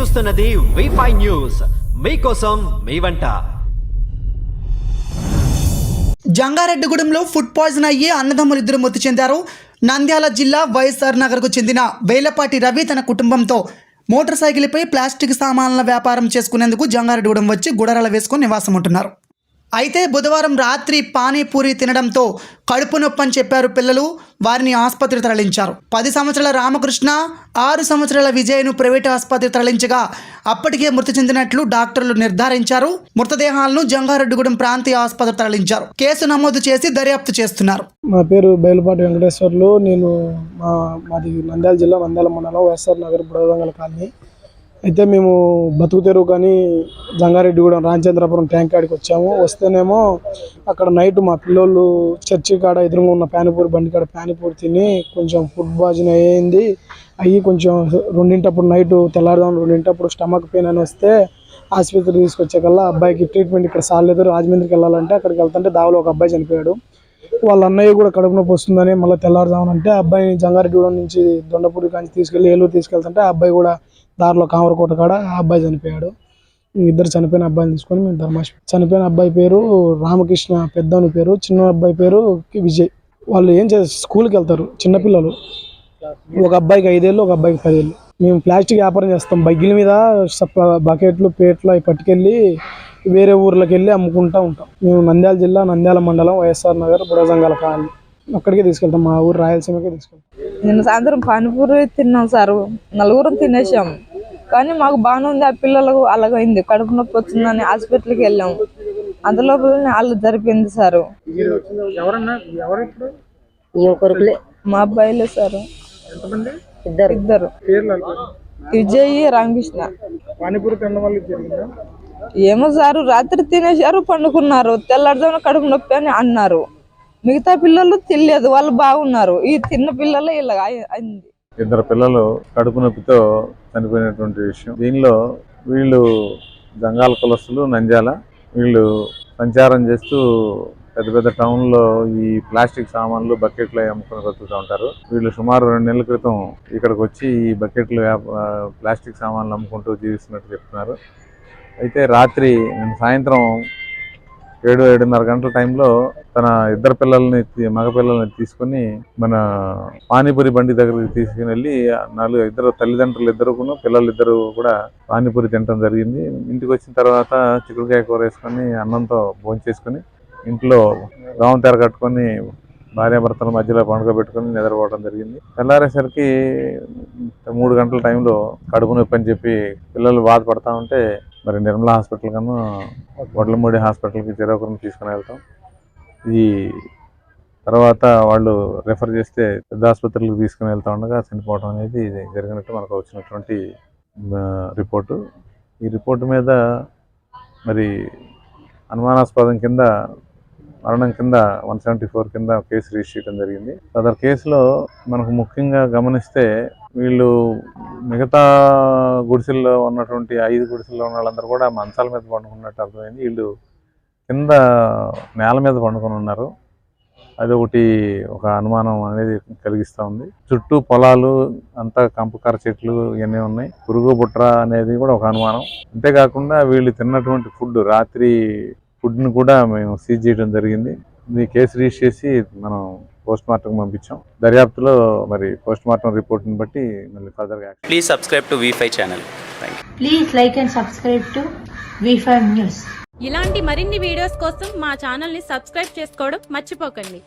చూస్తున్నది wifi news మీకోసం మీ వంట. జంగారెడ్డిగూడెంలో ఫుడ్ పాయిజన్ అయ్యి అన్నదమ్ములు ఇద్దరు మృతి చెందారు. నంద్యాల జిల్లా వైఎస్ఆర్ నగర్కు చెందిన వేలపాటి రవి తన కుటుంబంతో మోటార్ సైకిల్పై ప్లాస్టిక్ సామాన్ల వ్యాపారం చేసుకునేందుకు జంగారెడ్డిగూడెం వచ్చి గుడరాల వేసుకుని నివాసం ఉంటున్నారు అయితే బుధవారం రాత్రి పానీపూరి తినడంతో కడుపు నొప్పి అని చెప్పారు పిల్లలు. వారిని ఆసుపత్రి తరలించారు. పది సంవత్సరాల రామకృష్ణ ఆరు సంవత్సరాల విజయ్ను ప్రైవేట్ ఆసుపత్రి తరలించగా అప్పటికే మృతి చెందినట్లు డాక్టర్లు నిర్ధారించారు. మృతదేహాలను జంగారెడ్డిగూడెం ప్రాంతీయ ఆసుపత్రి తరలించారు. కేసు నమోదు చేసి దర్యాప్తు చేస్తున్నారు. నా పేరు బయలుపాటి వెంకటేశ్వర్లు. నేను మా మాది నంద్యాల జిల్లా నంద్యాల మండలం వైఎస్ఆర్ నగర్ బుడగంగల కాలనీ. అయితే మేము బతుకు తెరువు కానీ జంగారెడ్డిగూడెం రామచంద్రపురం ట్యాంక్ కాడికి వచ్చాము. వస్తేనేమో అక్కడ నైట్ మా పిల్లోళ్ళు చర్చి కాడ ఎదురుగా ఉన్న పానీపూరి బండి కాడ పానీపూరి తిని కొంచెం ఫుడ్ పాయిజన్ అయ్యింది. అయ్యి కొంచెం రెండింటప్పుడు నైట్ తెల్లారుదాం రెండింటప్పుడు స్టమక్ పెయిన్ అని వస్తే ఆసుపత్రికి తీసుకొచ్చాకల్లా అబ్బాయికి ట్రీట్మెంట్ ఇక్కడ సాలేదు రాజమండ్రికి వెళ్ళాలంటే అక్కడికి వెళ్తుంటే దావలో ఒక అబ్బాయి చనిపోయాడు. వాళ్ళ అన్నయ్య కూడా కడుపు నొప్పి వస్తుందని మళ్ళీ తెల్లారుదామనంటే అబ్బాయిని జంగారెడ్డిగూడెం నుంచి దొండపూడి కానీ తీసుకెళ్ళి ఏలూరు తీసుకెళ్తుంటే ఆ అబ్బాయి కూడా దారిలో కామరకోట కాడ ఆ అబ్బాయి చనిపోయాడు. ఇద్దరు చనిపోయిన అబ్బాయిని తీసుకొని మేము ధర్మాష్ చనిపోయిన అబ్బాయి పేరు రామకృష్ణ పెద్దోని పేరు చిన్న అబ్బాయి పేరు విజయ్. వాళ్ళు ఏం చేస్తారు? స్కూల్కి వెళ్తారు చిన్నపిల్లలు. ఒక అబ్బాయికి ఐదేళ్ళు ఒక అబ్బాయికి పదేళ్ళు. మేము ప్లాస్టిక్ వ్యాపారం చేస్తాం. బగ్గిల మీద బకెట్లు పేట్లు అవి పట్టుకెళ్ళి వేరే ఊర్లకు వెళ్ళి అమ్ముకుంటూ ఉంటాం. మేము నంద్యాల జిల్లా నంద్యాల మండలం వైఎస్ఆర్ నగర్ బుడజంగాల కాలనీ. అక్కడికే తీసుకెళ్తాం మా ఊరు రాయలసీమకే తీసుకెళ్తాం. నిన్న సాయంత్రం పానీపూరి తిన్నాం సార్. నలుగురం తినేసాం. కానీ మాకు బాగానే ఉంది ఆ పిల్లలకు అలాగైంది. కడుపు నొప్పి వచ్చిందని హాస్పిటల్కి వెళ్ళాం. అందులోపల వాళ్ళు జరిపింది సార్. మా అబ్బాయిలే సార్. ఇద్దరు. ఇద్దరు. పేర్లు విజయ్ రామకృష్ణ. పానీపూరి తినడం వల్ల జరిగిందా? ఏమో సారు రాత్రి తినేశారు పండుకున్నారు. తెల్లారుజామున కడుపు నొప్పి అని అన్నారు. మిగతా పిల్లలు తెలియదు వాళ్ళు బాగున్నారు. ఈ తిన్న పిల్లలు ఇలా అయింది. ఇద్దరు పిల్లలు కడుపు నొప్పితో చనిపోయినటువంటి విషయం. దీనిలో వీళ్ళు జంగాల కులస్తులు నంద్యాల వీళ్ళు సంచారం చేస్తూ పెద్ద పెద్ద టౌన్లో ఈ ప్లాస్టిక్ సామాన్లు బకెట్లు అమ్ముకుని బతుకుతూ ఉంటారు. వీళ్ళు సుమారు రెండు నెలల క్రితం ఇక్కడికి వచ్చి ఈ బకెట్లు ప్లాస్టిక్ సామాన్లు అమ్ముకుంటూ జీవిస్తున్నట్టు చెప్తున్నారు. అయితే రాత్రి నేను సాయంత్రం ఏడు ఏడున్నర గంటల టైంలో తన ఇద్దరు పిల్లల్ని మగ పిల్లల్ని తీసుకొని మన పానీపూరి బండి దగ్గరికి తీసుకుని వెళ్ళి నాలుగు ఇద్దరు తల్లిదండ్రులు ఇద్దరు కూడా పిల్లలు ఇద్దరు కూడా పానీపూరి తినడం జరిగింది. ఇంటికి వచ్చిన తర్వాత చిక్కుడుకాయ కూర వేసుకొని అన్నంతో భోంచేసుకొని ఇంట్లో రావం తెర కట్టుకొని భార్యాభర్తల మధ్యలో పండుగ పెట్టుకొని నిద్రపోవడం జరిగింది. తెల్లారేసరికి మూడు గంటల టైంలో కడుపు నొప్పి అని చెప్పి పిల్లలు బాధపడతా ఉంటే మరి నిర్మలా హాస్పిటల్ కన్నా వడ్లమూడి హాస్పిటల్కి చెరొకరిని తీసుకుని వెళ్తాం. ఈ తర్వాత వాళ్ళు రెఫర్ చేస్తే పెద్ద ఆసుపత్రులకు తీసుకుని వెళ్తా ఉండగా చనిపోవడం అనేది జరిగినట్టు మనకు వచ్చినటువంటి రిపోర్టు. ఈ రిపోర్టు మీద మరి అనుమానాస్పదం కింద మరణం కింద వన్ సెవెంటీ ఫోర్ కింద కేసు రిజిస్టర్ చేయడం జరిగింది. సదర్ కేసులో మనకు ముఖ్యంగా గమనిస్తే వీళ్ళు మిగతా గుడిసెల్లో ఉన్నటువంటి ఐదు గుడిసెల్లో ఉన్న వాళ్ళందరూ కూడా మంచాల మీద పండుకున్నట్టు అర్థమైంది. వీళ్ళు కింద నేల మీద పండుకొని ఉన్నారు. అది ఒకటి ఒక అనుమానం అనేది కలిగిస్తూ ఉంది. చుట్టూ పొలాలు అంతా కంపకర చెట్లు ఇవన్నీ ఉన్నాయి. పురుగు బుట్ర అనేది కూడా ఒక అనుమానం. అంతేకాకుండా వీళ్ళు తిన్నటువంటి ఫుడ్ రాత్రి ఫుడ్ని కూడా మేము సీజ్ చేయడం జరిగింది. ఇది కేసు రిజిస్టర్ చేసి మనం పోస్ట్ మార్టం పంపించాం దర్యాప్తులో మరి పోస్ట్ మార్టం రిపోర్ట్ని బట్టి మళ్ళీ action Please subscribe to V5 channel. Thank you. Please like and subscribe to V5 News. ఇలాంటి మరిన్ని వీడియోస్ కోసం మా ఛానల్ని సబ్స్క్రైబ్ చేసుకోవడం మర్చిపోకండి